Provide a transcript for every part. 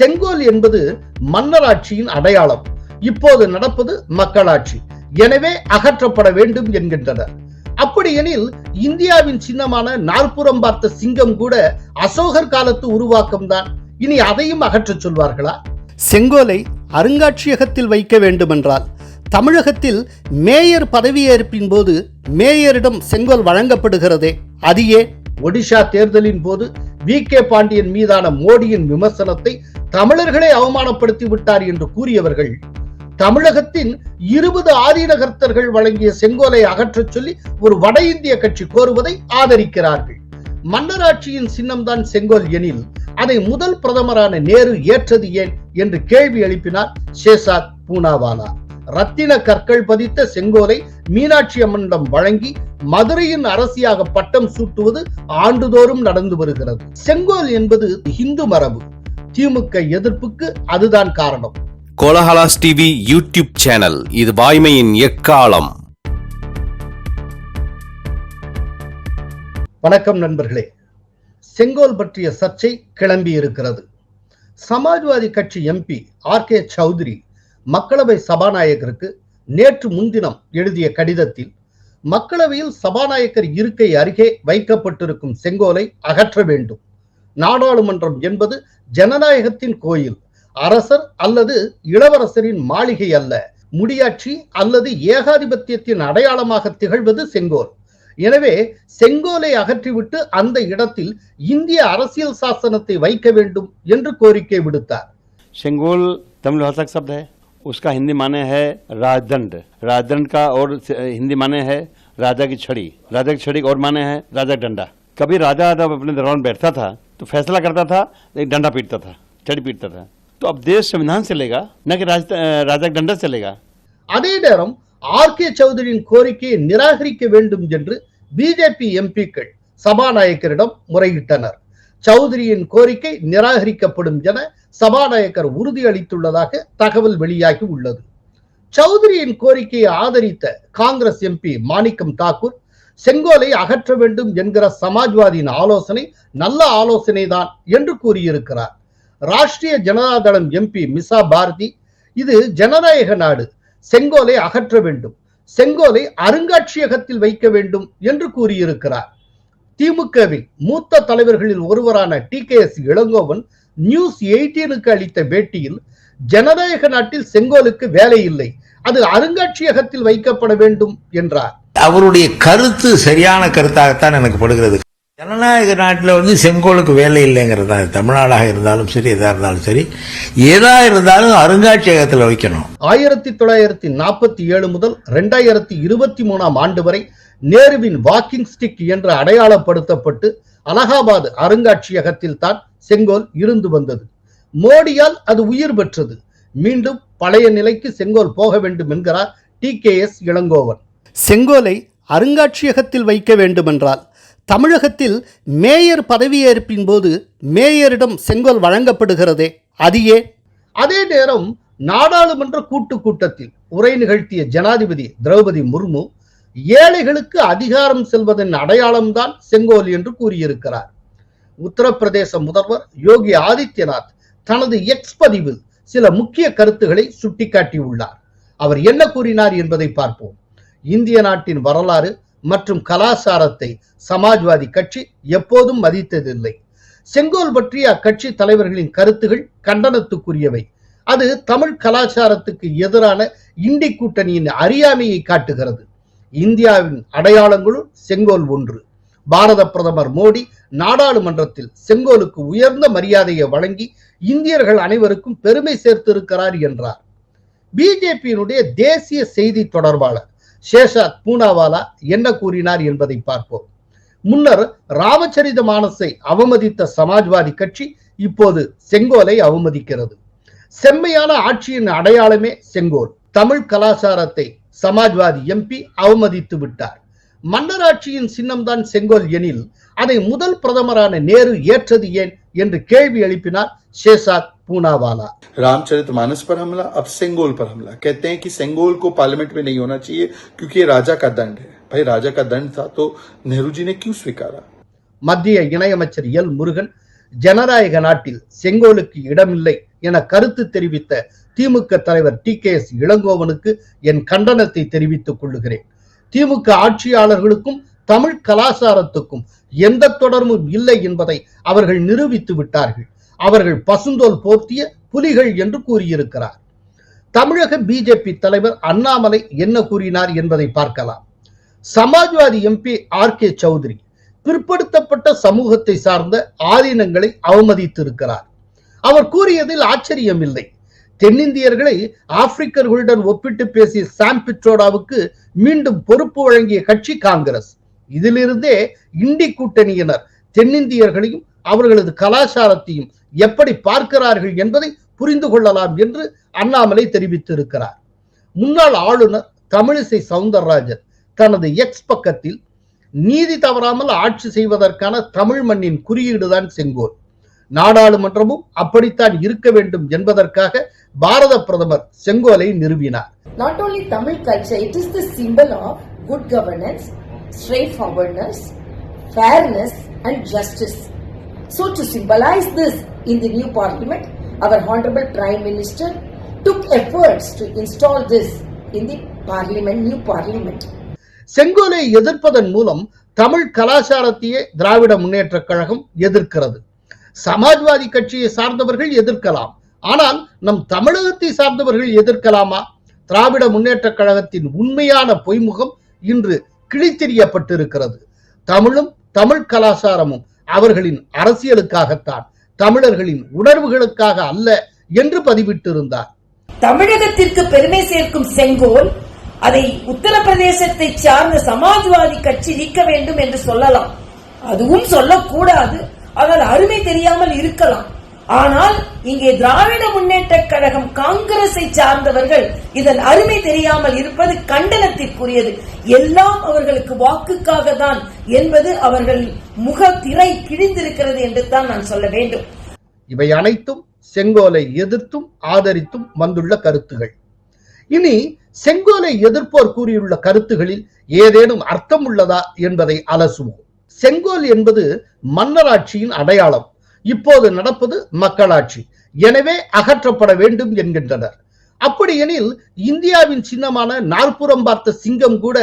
செங்கோல் என்பது மன்னராட்சியின் அடையாளம். இப்போது நடப்பது மக்களாட்சி. எனவே அகற்றப்பட வேண்டும் என்கின்றனர் அப்படியெனில் இந்தியாவின் சின்னமான நாற்புறம் பார்த்த சிங்கம் கூட அசோகர் காலத்து உருவாக்கம்தான் இனி அதையும் அகற்றச் சொல்வார்களா? செங்கோலை அருங்காட்சியகத்தில் வைக்க வேண்டுமென்றால் தமிழகத்தில் மேயர் பதவியேற்பின் போது மேயரிடம் செங்கோல் வழங்கப்படுகிறதே. அது ஏன்? ஒடிஷா தேர்தலின் போது வி கே பாண்டியன் மீதான மோடியின் விமர்சனத்தை தமிழர்களே அவமானப்படுத்தி விட்டார் என்று கூறியவர்கள் தமிழகத்தின் இருபது ஆதீனகர்த்தர்கள் வழங்கிய செங்கோலை அகற்றச் சொல்லி ஒரு வட இந்திய கட்சி கோருவதை ஆதரிக்கிறார்கள். மன்னராட்சியின் சின்னம்தான் செங்கோல் எனில் அதை முதல் பிரதமரான நேரு ஏற்றது ஏன் என்று கேள்வி எழுப்பினார் சேசாத் பூனாவாலா. ரத்தின கற்கள் பதித்த செங்கோலை மீனாட்சி அம்மனிடம் வழங்கி மதுரையின் அரசியாக பட்டம் சூட்டுவது ஆண்டுதோறும் நடந்து வருகிறது. செங்கோல் என்பது இந்து மரபு. திமுக எதிர்ப்புக்கு அதுதான் காரணம். Kolahalas TV YouTube channel. இது வாய்மையின் எக்காலம். வணக்கம் நண்பர்களே. செங்கோல் பற்றிய சர்ச்சை கிளம்பி இருக்கிறது சமாஜ்வாதி கட்சி எம்பி ஆர் கே சௌத்ரி மக்களவை சபாநாயகருக்கு நேற்று முன்தினம் எழுதிய கடிதத்தில் மக்களவையில் சபாநாயகர் இருக்கை அருகே வைக்கப்பட்டிருக்கும் செங்கோலை அகற்ற வேண்டும் நாடாளுமன்றம் என்பது ஜனநாயகத்தின் கோயில் அரசர் அல்லது இளவரசரின் மாளிகை அல்ல முடியாட்சி அல்லது ஏகாதிபத்தியத்தின் அடையாளமாக திகழ்வது செங்கோல் எனவே செங்கோலை அகற்றிவிட்டு அந்த இடத்தில் இந்திய அரசியல் சாசனத்தை வைக்க வேண்டும் என்று கோரிக்கை விடுத்தார் शेंगोल तमिल भाषा का शब्द है उसका हिंदी माने है राजदंड राजदंड का और स- हिंदी माने है राजा की छड़ी राजा की छड़ी का और माने है राजा का डंडा कभी राजा जब अपने दरबार में बैठता था तो फैसला करता था एक डंडा पीटता था छड़ी पीटता था तो अब देश संविधान से चलेगा न कि राज, राजा का डंडा से चलेगा அதே நேரம் ஆர் கே சௌதரியின் கோரிக்கையை நிராகரிக்க வேண்டும் என்று பிஜேபி எம்பிக்கள் சபாநாயகரிடம் முறையிட்டனர் சௌதரியின் கோரிக்கை நிராகரிக்கப்படும் என சபாநாயகர் உறுதியளித்துள்ளதாக தகவல் வெளியாகி உள்ளது. சௌதரியின் கோரிக்கையை ஆதரித்த காங்கிரஸ் எம்பி மாணிக்கம் தாக்கூர் செங்கோலை அகற்ற வேண்டும் என்கிற சமாஜ்வாதியின் ஆலோசனை நல்ல ஆலோசனைதான் என்று கூறியிருக்கிறார். ராஷ்டிரிய ஜனதாதளம் எம்பி மிசா பாரதி இது ஜனநாயக நாடு செங்கோலை அகற்ற வேண்டும் செங்கோலை அருங்காட்சியகத்தில் வைக்க வேண்டும் என்று கூறியிருக்கிறார். திமுகவின் மூத்த தலைவர்களில் ஒருவரான T K S Elangovan news எயிட்டீனுக்கு அளித்த பேட்டியில் ஜனநாயக நாட்டில் செங்கோலுக்கு வேலை இல்லை அது அருங்காட்சியகத்தில் வைக்கப்பட வேண்டும் என்றார். அவருடைய கருத்து சரியான கருத்தாகத்தான் எனக்கு படுகிறது. ஜனநாயக நாட்டில் வந்து செங்கோலுக்கு வேலை இல்லைங்கிறது தான். தமிழ்நாடாக இருந்தாலும் சரி எதா இருந்தாலும் சரி எதா இருந்தாலும் அருங்காட்சியகத்தில் வைக்கணும். ஆயிரத்தி தொள்ளாயிரத்தி நாற்பத்தி ஏழு முதல் இரண்டாயிரத்தி இருபத்தி மூணாம் ஆண்டு வரை நேருவின் வாக்கிங் ஸ்டிக் என்று அடையாளப்படுத்தப்பட்டு அலகாபாத் அருங்காட்சியகத்தில் தான் செங்கோல் இருந்து வந்தது. மோடியால் அது உயிர் பெற்றது. மீண்டும் பழைய நிலைக்கு செங்கோல் போக வேண்டும் என்கிறார் டி கே எஸ் இளங்கோவன். செங்கோலை அருங்காட்சியகத்தில் வைக்க வேண்டுமென்றால் தமிழகத்தில் மேயர் பதவியேற்பின் போது மேயரிடம் செங்கோல் வழங்கப்படுகிறதே அது ஏன்? அதே நேரம் நாடாளுமன்ற கூட்டு கூட்டத்தில் உரை நிகழ்த்திய ஜனாதிபதி திரௌபதி முர்மு ஏழைகளுக்கு அதிகாரம் செல்வதன் அடையாளம்தான் செங்கோல் என்று கூறியிருக்கிறார். உத்தரப்பிரதேச முதல்வர் யோகி ஆதித்யநாத் தனது எக்ஸ் பதிவில் சில முக்கிய கருத்துக்களை சுட்டிக்காட்டியுள்ளார். அவர் என்ன கூறினார் என்பதை பார்ப்போம். இந்திய நாட்டின் வரலாறு மற்றும் கலாச்சாரத்தை சமாஜ்வாதி கட்சி எப்போதும் மதித்ததில்லை. செங்கோல் பற்றிய அக்கட்சி தலைவர்களின் கருத்துகள் கண்டனத்துக்குரியவை. அது தமிழ் கலாச்சாரத்துக்கு எதிரான இண்டி கூட்டணியின் அறியாமையை காட்டுகிறது. இந்தியாவின் அடையாளங்களுள் செங்கோல் ஒன்று. பாரத பிரதமர் மோடி நாடாளுமன்றத்தில் செங்கோலுக்கு உயர்ந்த மரியாதையை வழங்கி இந்தியர்கள் அனைவருக்கும் பெருமை சேர்த்திருக்கிறார் என்றார். பிஜேபியினுடைய தேசிய செய்தி தொடர்பாளர் சேஷாத் பூனாவாலா என்ன கூறினார் என்பதை பார்ப்போம். முன்னர் ராமச்சரித மானசை அவமதித்த சமாஜ்வாதி கட்சி இப்போது செங்கோலை அவமதிக்கிறது. செம்மையான ஆட்சியின் அடையாளமே செங்கோல். தமிழ் கலாச்சாரத்தை சமாஜ்வாதி எம்பி அவமதித்து விட்டார் மன்னராட்சியின் சின்னம்தான் செங்கோல் எனில் அதை முதல் பிரதமரான நேரு ஏற்றது ஏன் என்று கேள்வி எழுப்பினார் ஷேசாத் பூனாவாலா रामचरितमानस पर हमला अब सेंगोल पर हमला कहते हैं कि सेंगोल को पार्लियामेंट में नहीं होना चाहिए क्योंकि ये राजा का दंड है भाई राजा का दंड था तो नेहरू जी ने क्यों स्वीकारा மத்திய இணையமைச்சர் எல் முருகன் ஜனநாயக நாட்டில் செங்கோலுக்கு இடமில்லை என கருத்து தெரிவித்த திமுக தலைவர் டி கே எஸ் இளங்கோவனுக்கு என் கண்டனத்தை தெரிவித்துக் கொள்ளுகிறேன். திமுக ஆட்சியாளர்களுக்கும் தமிழ் கலாச்சாரத்துக்கும் எந்த தொடர்பும் இல்லை என்பதை அவர்கள் நிரூபித்து விட்டார்கள். அவர்கள் பசுந்தோல் போர்த்திய புலிகள் என்று கூறியிருக்கிறார். தமிழக பிஜேபி தலைவர் அண்ணாமலை என்ன கூறினார் என்பதை பார்க்கலாம். Samajwadi MP R K Chaudhary பிற்படுத்தப்பட்ட சமூகத்தை சார்ந்த ஆதீனங்களை அவமதித்திருக்கிறார். அவர் கூறியதில் ஆச்சரியம் இல்லை தென்னிந்தியர்களை ஆப்பிரிக்கர்களுடன் ஒப்பிட்டு பேசிய சாம் பிட்ரோடாவுக்கு மீண்டும் பொறுப்பு வழங்கிய கட்சி காங்கிரஸ். இதிலிருந்தே இண்டி கூட்டணியினர் தென்னிந்தியர்களையும் அவர்களது கலாச்சாரத்தையும் எப்படி பார்க்கிறார்கள் என்பதை புரிந்து கொள்ளலாம் என்று அண்ணாமலை தெரிவித்திருக்கிறார். முன்னாள் ஆளுநர் தமிழிசை சவுந்தரராஜன் தனது எக்ஸ் பக்கத்தில் நீதி தவறாமல் ஆட்சி செய்வதற்கான தமிழ் மண்ணின் குறியீடுதான் செங்கோல். நாடாளுமன்றமும் அப்படித்தான் இருக்க வேண்டும் என்பதற்காக பாரத பிரதமர் செங்கோலை நிறுவினார் Not only Tamil culture, it is the symbol of good governance, straightforwardness, fairness, and justice. So, to symbolize this in the new parliament, our Honorable Prime Minister took efforts to install this in the parliament, new parliament. செங்கோலை எதிர்ப்பதன் மூலம் தமிழ் கலாச்சாரத்தையே திராவிட முன்னேற்றக் கழகம் எதிர்க்கிறது சமாஜ்வாதி கட்சியை சார்ந்தவர்கள் எதிர்க்கலாம். ஆனால் நம் தமிழகத்தை சார்ந்தவர்கள் எதிர்க்கலாமா? திராவிட முன்னேற்ற கழகத்தின் உண்மையான பொய்முகம் இன்று கிழித்தெறியப்பட்டிருக்கிறது. தமிழும் தமிழ் கலாச்சாரமும் அவர்களின் அரசியலுக்காகத்தான் தமிழர்களின் உணர்வுகளுக்காக அல்ல என்று பதிவிட்டிருந்தார். தமிழகத்திற்கு பெருமை சேர்க்கும் செங்கோல் அதை உத்தரப்பிரதேசத்தை சார்ந்த சமாஜ்வாதி கட்சி நீக்க வேண்டும் என்று சொல்லலாம். அதுவும் சொல்லக்கூடாது. ஆனால் அருமை தெரியாமல் இருக்கலாம். ஆனால் இங்கே திராவிட முன்னேற்ற கழகம் காங்கிரஸை சார்ந்தவர்கள் இதன் அருமை தெரியாமல் இருப்பது கண்டனத்திற்குரியது. எல்லாம் அவர்களுக்கு வாக்குக்காக தான் என்பது அவர்கள் முக திரை கிழிந்திருக்கிறது என்று தான் நான் சொல்ல வேண்டும். இவை அனைத்தும் செங்கோலை எதிர்த்தும் ஆதரித்தும் வந்துள்ள கருத்துகள். இனி செங்கோலை எதிர்ப்போர் கூறியுள்ள கருத்துகளில் ஏதேனும் அர்த்தம் உள்ளதா என்பதை அலசுவோம். செங்கோல் என்பது மன்னராட்சியின் அடையாளம். இப்போது நடப்பது மக்களாட்சி. எனவே அகற்றப்பட வேண்டும் என்கின்றனர். அப்படியெனில் இந்தியாவின் சின்னமான நாற்புறம் பார்த்த சிங்கம் கூட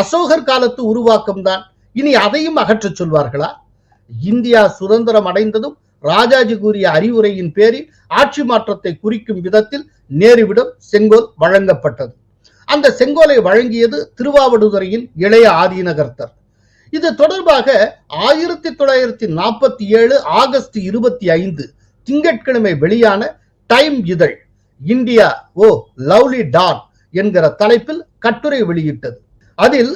அசோகர் காலத்து உருவாக்கம் தான் இனி அதையும் அகற்றச் சொல்வார்களா? இந்தியா சுதந்திரம் அடைந்ததும் ராஜாஜி கூறிய அறிவுரையின் பேரில் ஆட்சி மாற்றத்தை குறிக்கும் விதத்தில் நேருவிடம் செங்கோல் வழங்கப்பட்டது. அந்த செங்கோலை வழங்கியது திருவாவடுதுறையின் இளைய ஆதீனகர்த்தர் இது தொடர்பாக ஆயிரத்தி தொள்ளாயிரத்தி நாற்பத்தி ஏழு ஆகஸ்ட் இருபத்தி ஐந்து திங்கட்கிழமை வெளியான டைம் இதழ் இந்தியா ஓ லவ்லி டான் என்கிற தலைப்பில் கட்டுரை வெளியிட்டது. அதில்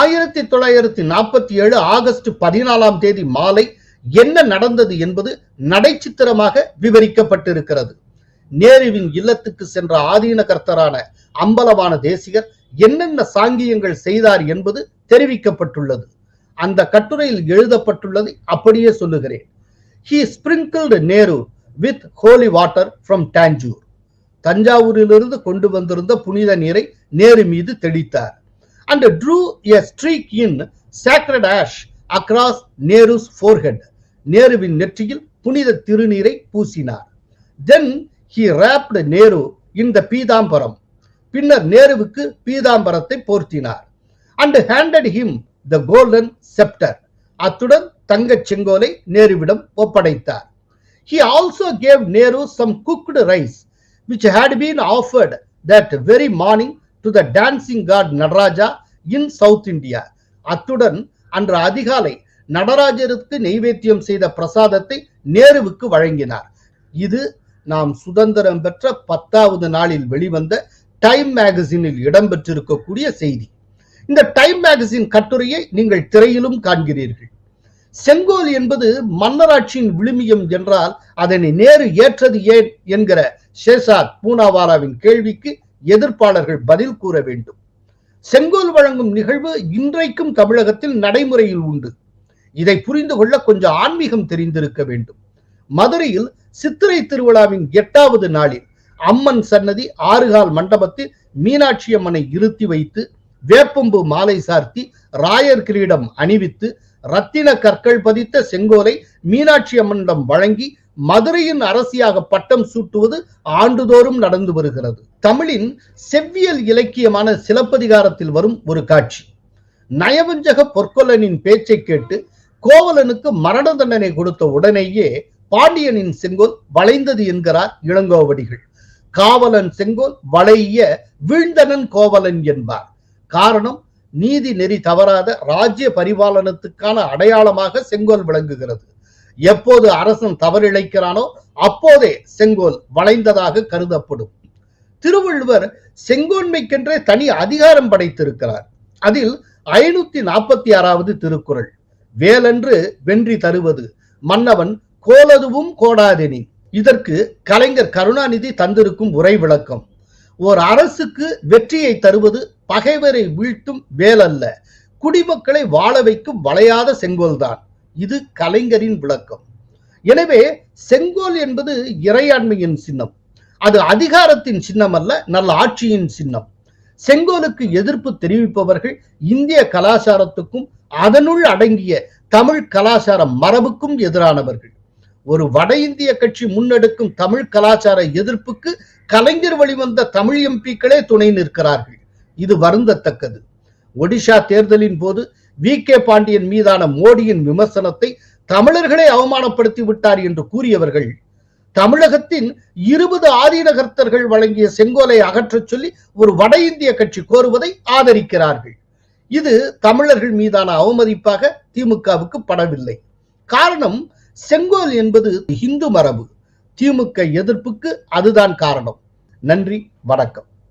ஆயிரத்தி தொள்ளாயிரத்தி நாற்பத்தி ஏழு ஆகஸ்ட் பதினாலாம் தேதி மாலை என்ன நடந்தது என்பது நடைச்சித்திரமாக விவரிக்கப்பட்டிருக்கிறது. நேருவின் இல்லத்துக்கு சென்ற ஆதீன கர்த்தரான அம்பலவான தேசிகர் என்னென்ன சாங்கியங்கள் செய்தார் என்பது தெரிவிக்கப்பட்டுள்ளது. அந்த கட்டுரையில் எழுதப்பட்டுள்ளதை அப்படியே சொல்லுகிறேன். He sprinkled Nehru with holy water from Tanjore தஞ்சாவூரிலிருந்து கொண்டு வந்திருந்த புனித நீரை நேரு மீது தெளித்தார். And drew a streak in sacred ash across Nehru's forehead நேருவின் நெற்றியில் புனித திருநீரை பூசினார். Then he wrapped Nehru in the pitambaram பின்னர் நேருவுக்கு பீதாம்பரத்தை போர்த்தினார். And handed him the golden sceptre அத்துடன் தங்கச் செங்கோலை நேருவிடம் ஒப்படைத்தார். He also gave Nehru some cooked rice which had been offered that very morning to the dancing god Nataraja in South India அத்துடன் அன்று அதிகாலை நடராஜருக்கு நெய்வேத்தியம் செய்த பிரசாதத்தை நேருவுக்கு வழங்கினார். இது நாம் சுதந்திரம் பெற்ற பத்தாவது நாளில் வெளிவந்த டைம் மேகசினில் இடம்பெற்றிருக்கக்கூடிய செய்தி. இந்த டைம் மேகசின் கட்டுரையை நீங்கள் திரையிலும் காண்கிறீர்கள். செங்கோல் என்பது மன்னராட்சியின் விழுமியம் என்றால் அதனை நேரு ஏற்றது ஏன் என்கிற ஷேசாத் பூனாவாலாவின் கேள்விக்கு எதிர்ப்பாளர்கள் பதில் கூற வேண்டும். செங்கோல் வழங்கும் நிகழ்வு இன்றைக்கும் தமிழகத்தில் நடைமுறையில் உண்டு. இதை புரிந்து கொள்ள கொஞ்சம் ஆன்மீகம் தெரிந்திருக்க வேண்டும். மதுரையில் சித்திரை திருவிழாவின் எட்டாவது நாளில் அம்மன் சன்னதி ஆறுகால் மண்டபத்தில் மீனாட்சி அம்மனை இருத்தி வைத்து வேப்பம்பு மாலை சார்த்தி ராயர் கிரீடம் அணிவித்து ரத்தின கற்கள் பதித்த செங்கோலை மீனாட்சி அம்மனிடம் வழங்கி மதுரையின் அரசியாக பட்டம் சூட்டுவது ஆண்டுதோறும் நடந்து வருகிறது. தமிழின் செவ்வியல் இலக்கியமான சிலப்பதிகாரத்தில் வரும் ஒரு காட்சி. நயவஞ்சக பொற்கொல்லனின் பேச்சை கேட்டு கோவலனுக்கு மரண தண்டனை கொடுத்த உடனேயே பாண்டியனின் செங்கோல் வளைந்தது என்கிறார் இளங்கோவடிகள். காவலன் செங்கோல் வளைய வீழ்ந்தனன் கோவலன் என்பார். காரணம் நீதி நெறி தவறாத ராஜ்ய பரிபாலனத்துக்கான அடையாளமாக செங்கோல் விளங்குகிறது. எப்போது அரசன் தவறிழைக்கிறானோ அப்போதே செங்கோல் வளைந்ததாக கருதப்படும். திருவள்ளுவர் செங்கோன்மைக்கென்றே தனி அதிகாரம் படைத்திருக்கிறார். அதில் ஐநூத்தி நாற்பத்தி ஆறாவது திருக்குறள் வேலன்று வென்றி தருவது மன்னவன் கோலதுவும் கோடாதெனி. இதற்கு கலைஞர் கருணாநிதி தந்திருக்கும் உரை விளக்கம். ஓர் அரசுக்கு வெற்றியை தருவது பகைவரை வீழ்த்தும் வேலல்ல. குடிமக்களை வாழ வைக்கும் வளையாத செங்கோல்தான். இது கலைஞரின் விளக்கம். எனவே செங்கோல் என்பது இறையாண்மையின் சின்னம். அது அதிகாரத்தின் சின்னம் அல்ல நல்ல ஆட்சியின் சின்னம். செங்கோலுக்கு எதிர்ப்பு தெரிவிப்பவர்கள் இந்திய கலாச்சாரத்துக்கும் அதனுள் அடங்கிய தமிழ் கலாச்சார மரபுக்கும் எதிரானவர்கள். ஒரு வட இந்திய கட்சி முன்னெடுக்கும் தமிழ் கலாச்சார எதிர்ப்புக்கு கலைஞர் வழிவந்த தமிழ் எம்பிக்களே துணை நிற்கிறார்கள். இது வருந்தத்தக்கது. ஒடிஷா தேர்தலின் போது வி கே பாண்டியன் மீதான மோடியின் விமர்சனத்தை தமிழர்களை அவமானப்படுத்தி விட்டார் என்று கூறியவர்கள் தமிழகத்தின் இருபது ஆதீனகர்த்தர்கள் வழங்கிய செங்கோலை அகற்றச் சொல்லி ஒரு வட இந்திய கட்சி கோருவதை ஆதரிக்கிறார்கள். இது தமிழர்கள் மீதான அவமதிப்பாக திமுகவுக்கு படவில்லை. காரணம் செங்கோல் என்பது இந்து மரபு. திமுக எதிர்ப்புக்கு அதுதான் காரணம். நன்றி வணக்கம்.